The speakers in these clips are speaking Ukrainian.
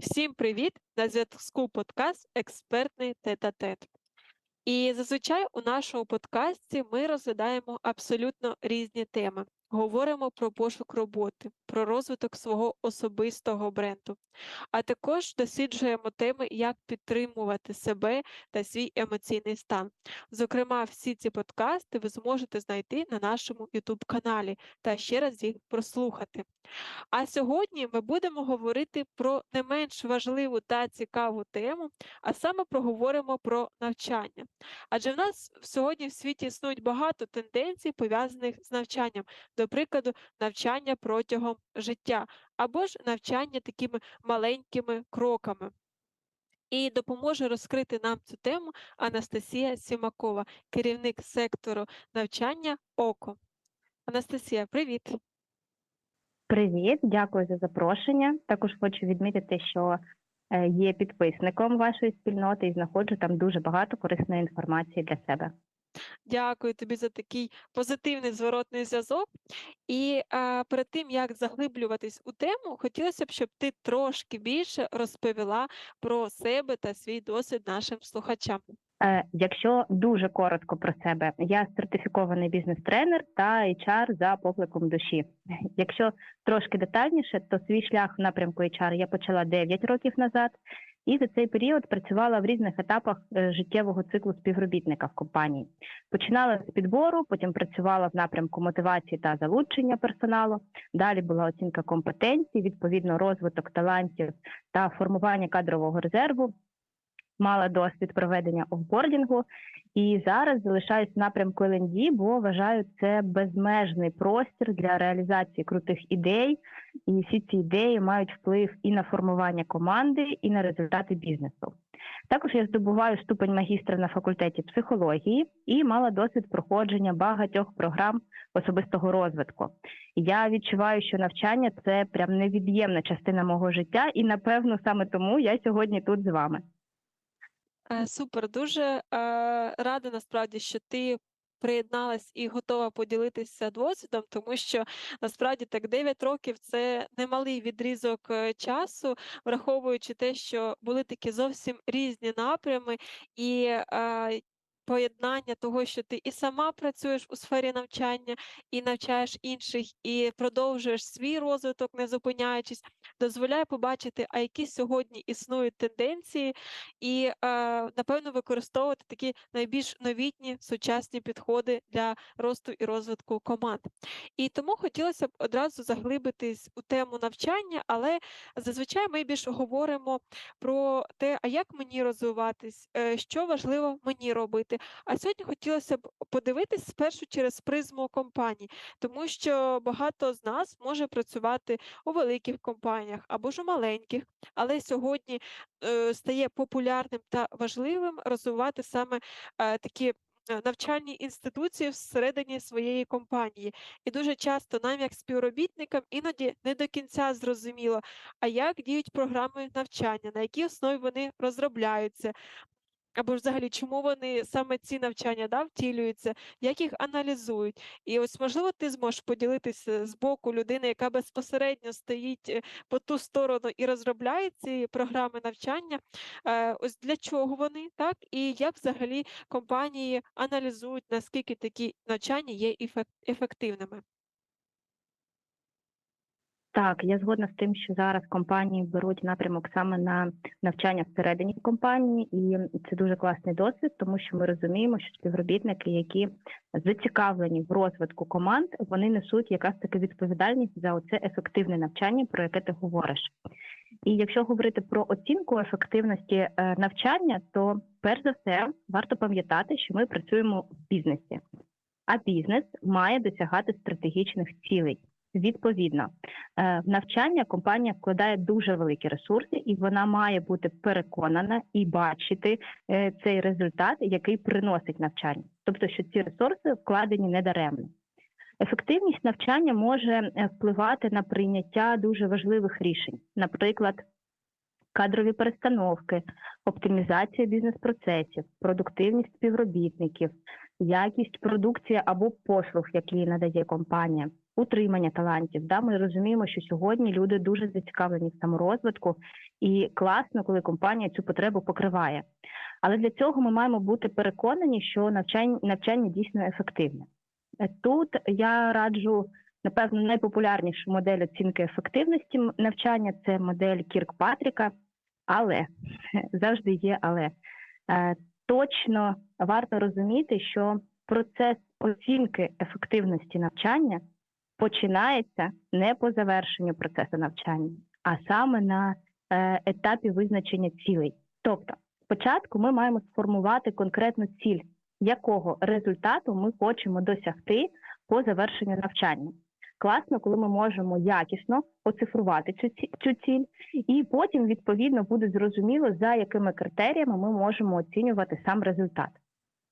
Всім привіт! На зв'язку подкаст Експертний тет-а-тет. І зазвичай у нашому подкасті ми розглядаємо абсолютно різні теми. Говоримо про пошук роботи, про розвиток свого особистого бренду, а також досліджуємо теми, як підтримувати себе та свій емоційний стан. Зокрема, всі ці подкасти ви зможете знайти на нашому YouTube каналі та ще раз їх прослухати. А сьогодні ми будемо говорити про не менш важливу та цікаву тему, а саме проговоримо про навчання. Адже в нас сьогодні в світі існують багато тенденцій, пов'язаних з навчанням, до прикладу, навчання протягом життя або ж навчання такими маленькими кроками. І допоможе розкрити нам цю тему Анастасія Сімакова, керівник сектору навчання ОКО. Анастасія, привіт! Привіт, дякую за запрошення. Також хочу відмітити, що е, є підписником вашої спільноти і знаходжу там дуже багато корисної інформації для себе. Дякую тобі за такий позитивний зворотний зв'язок. І а, перед тим як заглиблюватись у тему, хотілося б, щоб ти трошки більше розповіла про себе та свій досвід нашим слухачам. Е, Якщо дуже коротко про себе, я сертифікований бізнес-тренер та HR за покликом душі. Якщо трошки детальніше, то свій шлях в напрямку HR я почала 9 років назад, і за цей період працювала в різних етапах е, життєвого циклу співробітника в компанії. Починала з підбору, потім працювала в напрямку мотивації та залучення персоналу. Далі була оцінка компетенцій, відповідно, розвиток талантів та формування кадрового резерву. Мала досвід проведення офбордінгу і зараз залишаюсь в напрямку ЛНД, бо вважаю це безмежний простір для реалізації крутих ідей, і всі ці ідеї мають вплив і на формування команди, і на результати бізнесу. Також я здобуваю ступень магістра на факультеті психології і мала досвід проходження багатьох програм особистого розвитку. Я відчуваю, що навчання це прям невід'ємна частина мого життя, і напевно саме тому я сьогодні тут з вами. Е, Супер, дуже е, рада насправді, що ти приєдналась і готова поділитися досвідом, тому що насправді так 9 років це немалий відрізок е, часу, враховуючи те, що були такі зовсім різні напрями, і е, поєднання того, що ти і сама працюєш у сфері навчання, і навчаєш інших, і продовжуєш свій розвиток, не зупиняючись, дозволяє побачити, а які сьогодні існують тенденції, і е, напевно використовувати такі найбільш новітні сучасні підходи для росту і розвитку команд. І тому хотілося б одразу заглибитись у тему навчання, але зазвичай ми більше говоримо про те, а як мені розвиватись, е, що важливо мені робити. А сьогодні хотілося б подивитись спершу через призму компаній, тому що багато з нас може працювати у великих компаніях або ж у маленьких, але сьогодні е, стає популярним та важливим розвивати саме е, такі. е, Навчальні інституції всередині своєї компанії, і дуже часто нам, як співробітникам, іноді не до кінця зрозуміло, а як діють програми навчання, на якій основі вони розробляються, або взагалі, чому вони саме ці навчання да, втілюються, як їх аналізують? І ось, можливо, ти зможеш поділитися з боку людини, яка безпосередньо стоїть е, по ту сторону і розробляє ці програми навчання. Е, ось для чого вони, так? І як взагалі компанії аналізують, наскільки такі навчання є ефективними? Так, я згодна з тим, що зараз компанії беруть напрямок саме на навчання всередині компанії, і це дуже класний досвід, тому що ми розуміємо, що співробітники, які зацікавлені в розвитку команд, вони несуть якраз таки відповідальність за оце ефективне навчання, про яке ти говориш. І якщо говорити про оцінку ефективності е, навчання, то перш за все варто пам'ятати, що ми працюємо в бізнесі, а бізнес має досягати стратегічних цілей. Відповідно, е, в навчання компанія вкладає дуже великі ресурси, і вона має бути переконана і бачити е, цей результат, який приносить навчання. Тобто, що ці ресурси вкладені недаремно. Ефективність навчання може е, впливати на прийняття дуже важливих рішень, наприклад, кадрові перестановки, оптимізація бізнес-процесів, продуктивність співробітників, якість продукції або послуг, які надає компанія, утримання талантів. Да, ми розуміємо, що сьогодні люди дуже зацікавлені в саморозвитку, і класно, коли компанія цю потребу покриває. Але для цього ми маємо бути переконані, що навчання, навчання дійсно ефективне. Е, Тут я раджу напевно найпопулярнішу модель оцінки ефективності навчання це модель Кіркпатріка, але завжди є але. Е, Точно варто розуміти, що процес оцінки ефективності навчання починається не по завершенню процесу навчання, а саме на е, етапі визначення цілей. Тобто, спочатку ми маємо сформувати конкретну ціль, якого результату ми хочемо досягти по завершенню навчання. Класно, коли ми можемо якісно оцифрувати цю, цю ціль, і потім відповідно буде зрозуміло, за якими критеріями ми можемо оцінювати сам результат.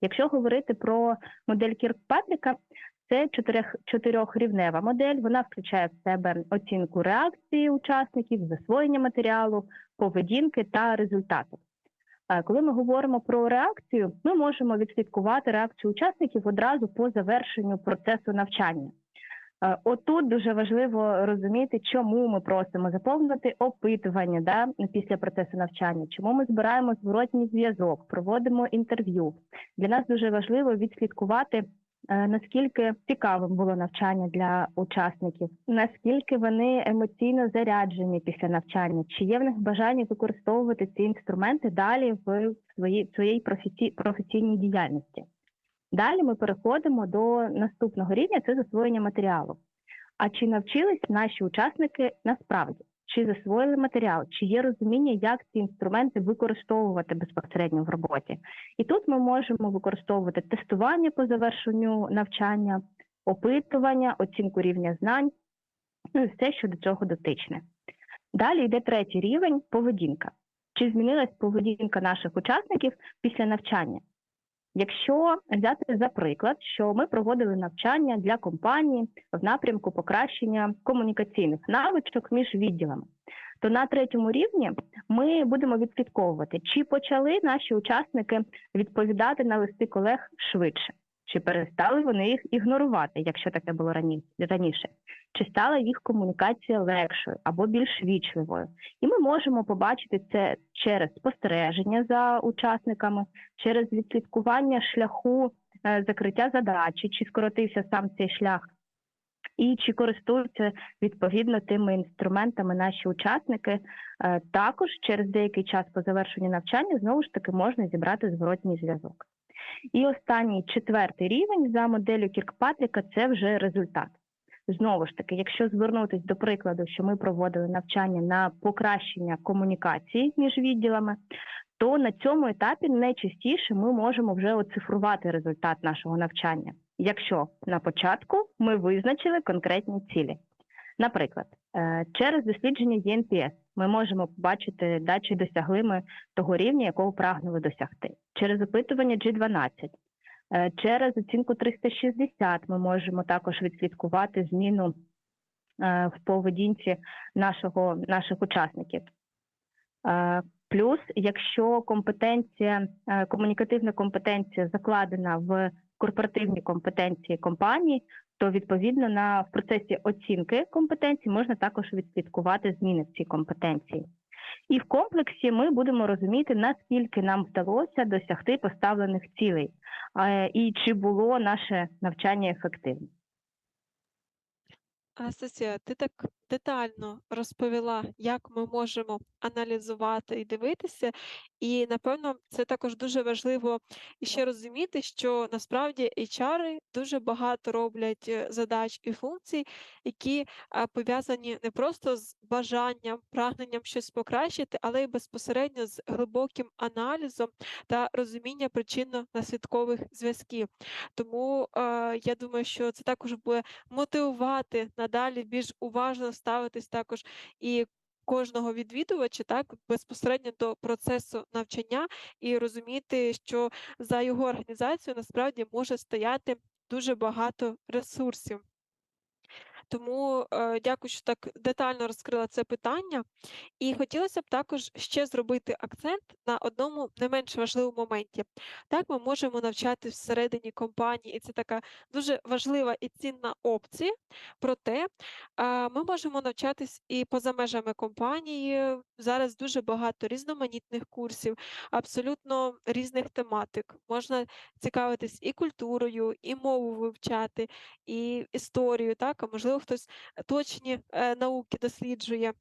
Якщо говорити про модель Кіркпатріка, це чотирьох, чотирьохрівнева модель. Вона включає в себе оцінку реакції учасників, засвоєння матеріалу, поведінки та результату. Е, Коли ми говоримо про реакцію, ми можемо відслідкувати реакцію учасників одразу по завершенню процесу навчання. Е, Отут дуже важливо розуміти, чому ми просимо заповнити опитування да, після процесу навчання, чому ми збираємо зворотній зв'язок, проводимо інтерв'ю. Для нас дуже важливо відслідкувати, е, наскільки цікавим було навчання для учасників, наскільки вони емоційно заряджені після навчання, чи є в них бажання використовувати ці інструменти далі в своїй своїй професій- професійній діяльності. Далі ми переходимо до наступного рівня це засвоєння матеріалу. А чи навчились наші учасники насправді? Чи засвоїли матеріал, чи є розуміння, як ці інструменти використовувати безпосередньо в роботі? І тут ми можемо використовувати тестування по завершенню навчання, опитування, оцінку рівня знань, ну і все, що до цього дотичне. Далі йде третій рівень поведінка. Чи змінилась поведінка наших учасників після навчання? Якщо взяти за приклад, що ми проводили навчання для компанії в напрямку покращення комунікаційних навичок між відділами, то на третьому рівні ми будемо відслідковувати, чи почали наші учасники відповідати на листи колег швидше, чи перестали вони їх ігнорувати, якщо таке було раніше, чи стала їх комунікація легшою або більш вічливою. І ми можемо побачити це через спостереження за учасниками, через відслідкування шляху е, закриття задачі, чи скоротився сам цей шлях, і чи користуються відповідно тими інструментами наші учасники. Е, Також через деякий час по завершенню навчання знову ж таки можна зібрати зворотній зв'язок. І останній четвертий рівень за моделлю Кіркпатріка це вже результат. Знову ж таки, якщо звернутися до прикладу, що ми проводили навчання на покращення комунікації між відділами, то на цьому етапі найчастіше ми можемо вже оцифрувати результат нашого навчання, якщо на початку ми визначили конкретні цілі. Наприклад, е, через дослідження ЄНПС ми можемо побачити, да, чи досягли ми того рівня, якого прагнули досягти. Через опитування G12, е, через оцінку 360 ми можемо також відслідкувати зміну е, в поведінці нашого, наших учасників. Е, Плюс, якщо компетенція, комунікативна компетенція закладена в корпоративні компетенції компанії, то відповідно на в процесі оцінки компетенцій можна також відслідкувати зміни в цій компетенції. І в комплексі ми будемо розуміти, наскільки нам вдалося досягти поставлених цілей, е, і чи було наше навчання ефективним. Анастасія, ти так детально розповіла, як ми можемо аналізувати і дивитися. І напевно це також дуже важливо ще розуміти, що насправді HR дуже багато роблять е, задач і функцій, які пов'язані не просто з бажанням, прагненням щось покращити, але й безпосередньо з глибоким аналізом та розумінням причинно-наслідкових зв'язків. Тому е, я думаю, що це також буде мотивувати надалі більш уважно ставитись також і кожного відвідувача так безпосередньо до процесу навчання і розуміти, що за його організацією насправді може стояти дуже багато ресурсів. Тому е, дякую, що так детально розкрила це питання. І хотілося б також ще зробити акцент на одному не менш важливому моменті. Так, ми можемо навчати всередині компанії, і це така дуже важлива і цінна опція. Проте а, ми можемо навчатись і поза межами компанії. Зараз дуже багато різноманітних курсів, абсолютно різних тематик. Можна цікавитись і культурою, і мову вивчати, і історію, так, а можливо, хтось точні е, науки досліджує.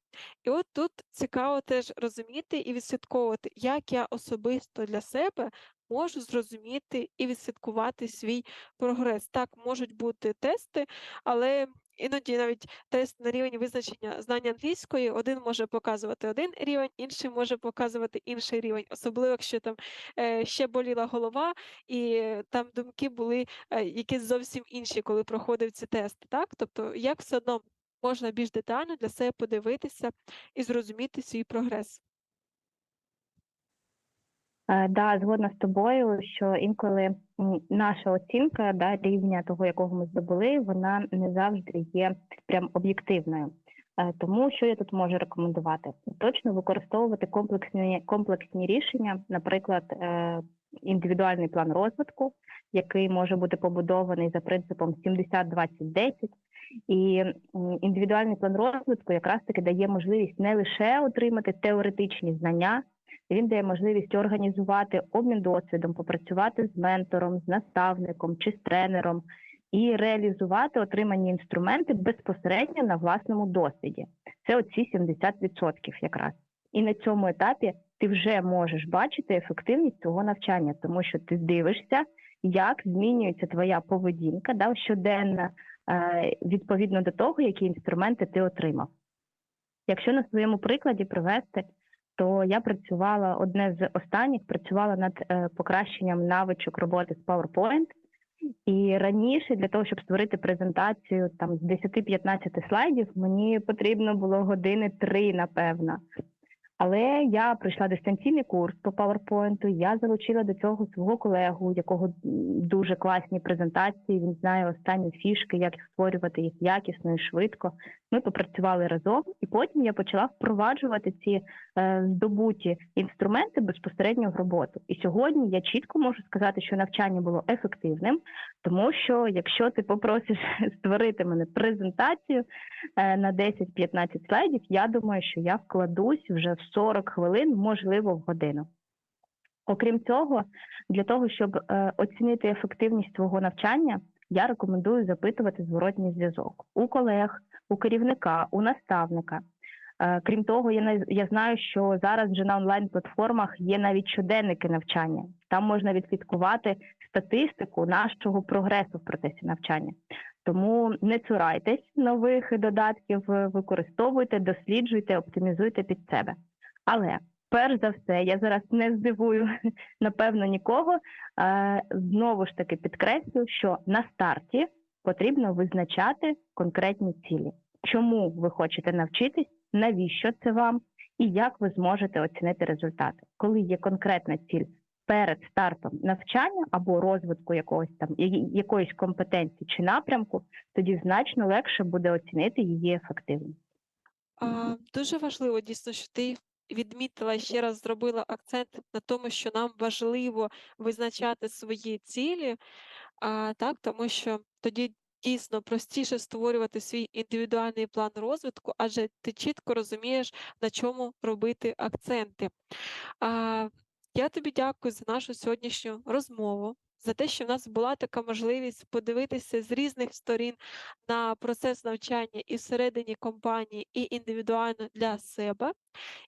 І от тут цікаво теж розуміти і відслідковувати, як я особисто для себе можу зрозуміти і відслідкувати свій прогрес. Так, можуть бути тести, але іноді навіть тест на рівень визначення знання англійської один може показувати один рівень, інший може показувати інший рівень, особливо якщо там е, ще боліла голова, і там думки були е, якісь зовсім інші, коли проходив ці тести. Так, тобто, як все одно можна більш детально для себе подивитися і зрозуміти свій прогрес. Е, Да, згодна з тобою, що інколи наша оцінка да, рівня того, якого ми здобули, вона не завжди є прям об'єктивною. Е, Тому що я тут можу рекомендувати? Точно використовувати комплексні комплексні рішення, наприклад, е, індивідуальний план розвитку, який може бути побудований за принципом 70-20-10. І індивідуальний план розвитку якраз таки дає можливість не лише отримати теоретичні знання, він дає можливість організувати обмін досвідом, попрацювати з ментором, з наставником чи з тренером і реалізувати отримані інструменти безпосередньо на власному досвіді. Це оці 70% якраз. І на цьому етапі ти вже можеш бачити ефективність цього навчання, тому що ти дивишся, як змінюється твоя поведінка да, щоденна е, відповідно до того, які інструменти ти отримав. Якщо на своєму прикладі привести, то я працювала одне з останніх, працювала над е, покращенням навичок роботи з PowerPoint. І раніше для того, щоб створити презентацію там з 10-15 слайдів, мені потрібно було години три, напевно. Але я пройшла дистанційний курс по PowerPoint, Я залучила до цього свого колегу, якого дуже класні презентації. Він знає останні фішки, як їх створювати їх якісно і швидко. Ми попрацювали разом, і потім я почала впроваджувати ці е, здобуті інструменти безпосередньо в роботу. І сьогодні я чітко можу сказати, що навчання було ефективним, тому що якщо ти попросиш створити мене презентацію е, на 10-15 слайдів, я думаю, що я вкладусь вже в 40 хвилин, можливо, в годину. Окрім цього, для того, щоб е, оцінити ефективність свого навчання, я рекомендую запитувати зворотній зв'язок у колег, у керівника, у наставника. Е, Крім того, я я знаю, що зараз вже на онлайн платформах є навіть щоденники навчання. Там можна відслідкувати статистику нашого прогресу в процесі навчання. Тому не цурайтесь нових додатків, використовуйте, досліджуйте, оптимізуйте під себе. Але перш за все, я зараз не здивую напевно нікого. Е, Знову ж таки підкреслю, що на старті потрібно визначати конкретні цілі. Чому ви хочете навчитись, навіщо це вам, і як ви зможете оцінити результати, коли є конкретна ціль перед стартом навчання або розвитку якогось там якоїсь компетенції чи напрямку, тоді значно легше буде оцінити її ефективність. Дуже важливо дійсно, що ти відмітила ще раз зробила акцент на тому, що нам важливо визначати свої цілі, а, так, тому що тоді дійсно простіше створювати свій індивідуальний план розвитку, адже ти чітко розумієш, на чому робити акценти. А, я тобі дякую за нашу сьогоднішню розмову, за те, що в нас була така можливість подивитися з різних сторін на процес навчання і всередині компанії, і індивідуально для себе.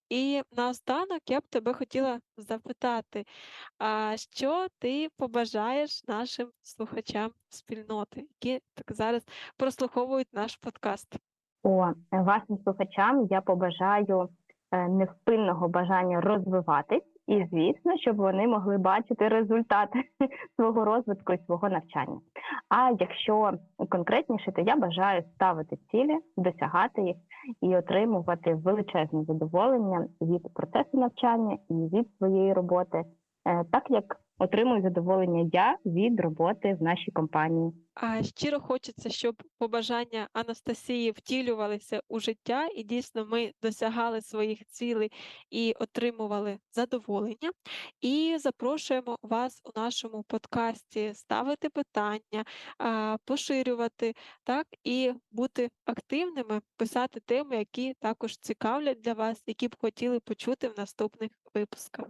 І наостанок я б тебе хотіла запитати, а що ти побажаєш нашим слухачам спільноти, які так зараз прослуховують наш подкаст? О, вашим слухачам я побажаю е, невпинного бажання розвиватись, і звісно, щоб вони могли бачити результати свого розвитку і свого навчання. А якщо конкретніше, то я бажаю ставити цілі, досягати їх і отримувати величезне задоволення від процесу навчання і від своєї роботи, Е, так як отримую задоволення я від роботи в нашій компанії. А щиро хочеться, щоб побажання Анастасії втілювалися у життя, і дійсно ми досягали своїх цілей і отримували задоволення. І запрошуємо вас у нашому подкасті ставити питання, поширювати так і бути активними, писати теми, які також цікавлять для вас, які б хотіли почути в наступних випусках.